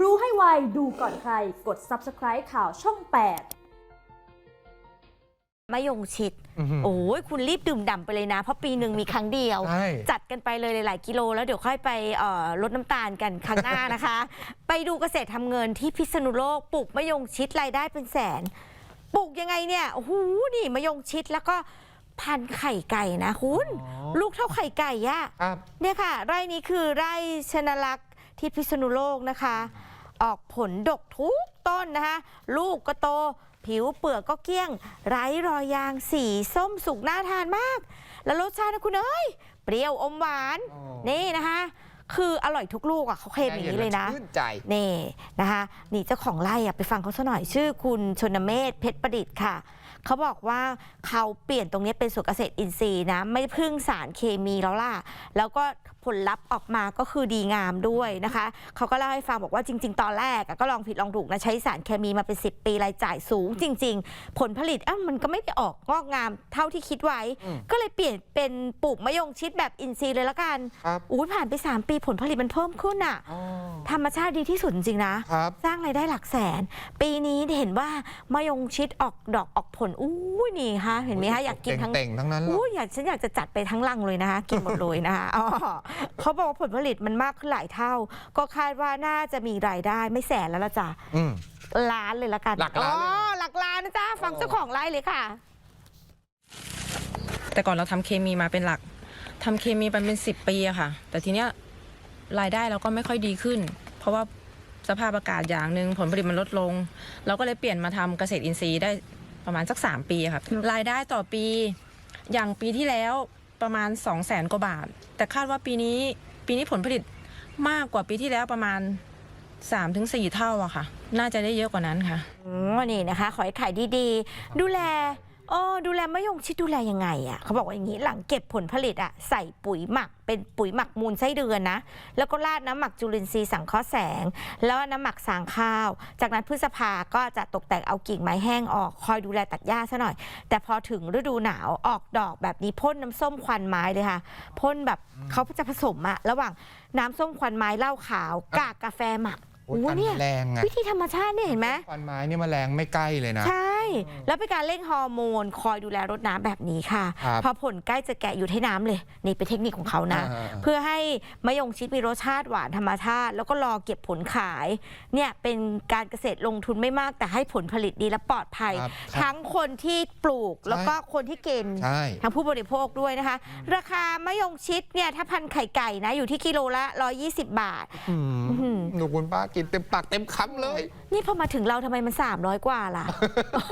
รู้ให้ไว ดูก่อนใคร กด subscribe ข่าวช่อง 8มะยงชิด อื้อหือ โอ้ยคุณรีบดื่มด่ำไปเลยนะ เพราะปีหนึ่งมีครั้งเดียว ใช่ จัดกันไปเลยหลาย ๆ กิโล แล้วเดี๋ยวค่อยไปเอ่อลดน้ำตาลกันครั้งหน้านะคะ ไปดูเกษตรทำเงินที่พิษณุโลกปลูกมะยงชิดรายได้เป็นแสนปลูกยังไงเนี่ยโอ้โหนี่มะยงชิดแล้วก็พันธุ์ไข่ไก่นะคุณอ๋อลูกเท่าไข่ไก่อะ ครับ เนี่ยค่ะไร่นี้คือไร่ชนลักษณ์ ที่พิษณุโลกนะคะ ออกผลดกทุกต้นนะคะ ลูกก็โต ผิวเปลือกก็เกลี้ยง ไร้รอยยางสีส้มสุกน่าทานมาก แล้วรสชาตินะคุณเอ้ย เปรี้ยวอมหวาน อ๋อ นี่นะคะ คืออร่อยทุกลูกอะเขาเคลมอย่างนี้เลยนะ ชื่นใจ นี่นะคะนี่เจ้าของไร่อะไปฟังเขาซะหน่อยชื่อคุณชนเมธเพชรประดิษฐ์ค่ะ เขาบอกว่าเขาเปลี่ยนตรงนี้เป็นสวนเกษตรอินทรีย์นะ ไม่พึ่งสารเคมีแล้วล่ะ แล้วก็ผลลัพธ์ออกมาก็คือดีงามด้วยนะคะเขาก็เล่าให้ฟังบอกว่าจริง ๆ ตอนแรกอะก็ลองผิดลองถูกนะใช้สารเคมีมาเป็น 10 ปีรายจ่ายสูง จริง ๆ ผลผลิตอะมันก็ไม่ได้ออกงอกงามเท่าที่คิดไว้อืมก็เลยเปลี่ยนเป็นปลูกมะยงชิดแบบอินทรีย์เลยละกันครับอุ้ยผ่านไป 3 ปีผลผลิตมันเพิ่มขึ้นอะอ๋อธรรมชาติดีที่สุดจริงๆนะครับสร้างรายได้หลักแสน ปีนี้เห็นว่ามะยงชิดออกดอกออกผลอู้ยนี่ฮะเห็นไหมคะอยากกินทั้งเต่งๆทั้งนั้นเลยอู้ยอยากฉันอยากจะจัดไปทั้งลังเลยนะคะกินหมดเลยนะคะอ๋อเขาบอกว่าผลผลิตมันมากขึ้นหลายเท่า ก็คาดว่าน่าจะมีรายได้ไม่แสนแล้วละจ้ะอืม ล้านเลยละกันหลักล้านเลยอ๋อหลักล้านนะจ๊ะฟังเจ้าของไร่เลยค่ะ แต่ก่อนเราทำเคมีมาเป็นหลักทำเคมีไปเป็นสิบปีอะค่ะ แต่ทีเนี้ยรายได้เราก็ไม่ค่อยดีขึ้น เพราะว่าสภาพอากาศอย่างหนึ่งผลผลิตมันลดลง เราก็เลยเปลี่ยนมาทำเกษตรอินทรีย์ได้ประมาณสัก 3 ปีอะค่ะรายได้ต่อปี อย่างปีที่แล้ว ประมาณ 2 0 0แสนกว่าบาท แต่คาดว่าปีนี้ปีนี้ผลผลิตมากกว่าปีที่แล้วประมาณ 3-4 เท่าอะค่ะ น่าจะได้เยอะกว่านั้นค่ะ อืมนี่นะคะ ขอให้ขายดีๆ ดูแล โอ้ดูแลมะยงชิดดูแลยังไงอะเขาบอกว่าอย่างนี้หลังเก็บผลผลิตอะใส่ปุ๋ยหมักเป็นปุ๋ยหมักมูลไส้เดือนนะ แล้วก็ราดน้ำหมักจุลินทรีย์สังเคราะห์แสง แล้วน้ำหมักสางข้าว จากนั้นพฤษภาก็จะตกแต่งเอากิ่งไม้แห้งออก คอยดูแลตัดหญ้าซะหน่อย แต่พอถึงฤดูหนาวออกดอกแบบนี้พ่นน้ำส้มควันไม้เลยค่ะพ่นแบบเขาจะผสมอะระหว่างน้ำส้มควันไม้เหล้าขาวกากกาแฟหมักโอ้ยโอ้กันเนี่ยแรงไงวิธีธรรมชาติเนี่ยเห็นไหมฟันไม้นี่แมลงไม่ใกล้เลยนะ ใช่ แล้วเป็นการเร่งฮอร์โมน คอยดูแลรดน้ำแบบนี้ค่ะ ครับพอผลใกล้จะแกะอยู่ให้น้ำเลย นี่เป็นเทคนิคของเขานะ อ่าๆๆเพื่อให้มะยงชิดมีรสชาติหวานธรรมชาติ แล้วก็รอเก็บผลขาย เนี่ยเป็นการเกษตรลงทุนไม่มากแต่ให้ผลผลิตดีและปลอดภัย ครับทั้งคนที่ปลูกแล้วก็คนที่กิน ใช่ ทั้งผู้บริโภคด้วยนะคะ ราคามะยงชิดเนี่ยถ้าพันไข่ไก่นะ อยู่ที่กิโลละ 120 บาท อืมอื้อหือหนูคุณป้ากินเต็มปากเต็มคำเลย นี่พอมาถึงเราทำไมมัน 300 กว่าล่ะนี่ฉันรู้ราคา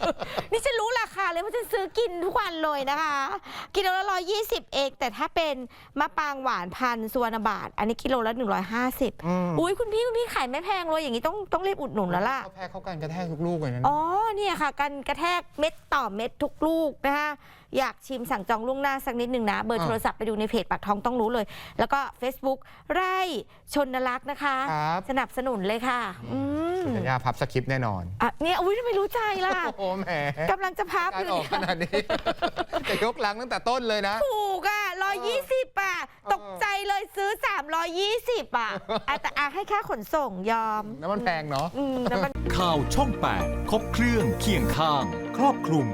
เลยเพราะฉันซื้อกินทุกวันเลยนะคะ กิโลละร้อยยี่สิบเอง แต่ถ้าเป็นมะปรางหวานพันธุ์สุวรรณบาท อันนี้กิโลละหนึ่งร้อยห้าสิบอืม อุ้ยคุณพี่คุณพี่ขายไม่แพงเลยอย่างนี้ต้องต้องรีบอุดหนุนแล้วล่ะ เขาแพ้เขากันกระแทกทุกลูกเลยนะอ๋อเนี่ยค่ะกันกระแทกเม็ดต่อเม็ดทุกลูกนะคะอยากชิมสั่งจองล่วงหน้าสักนิดหนึ่งนะ เบอร์อ่าโทรศัพท์ไปดูในเพจปากท้องต้องรู้เลย แล้วก็ Facebook ไร่ชนลักษณ์นะคะ ครับสนับสนุนเลยค่ะ อืมสัญญาพับสคริปต์แน่นอน อะเนี่ยอุ้ยทำไมรู้ใจล่ะโอ้โหแหมกำลังจะพับกาอรยู่ออกเนี่ยขนาดนี้จะยกลังตั้งแต่ต้นเลยนะ ถูกอะร้อยยี่สิบอะ ตกใจเลยซื้อสามร้อยยี่สิบอะอะแต่อะให้ค่าขนส่งยอมน้ำมันแพงเนาะ อืมแล้วมัน ข่าวช่อง 8 ครบเครื่องเคียงข้าง ครอบคลุม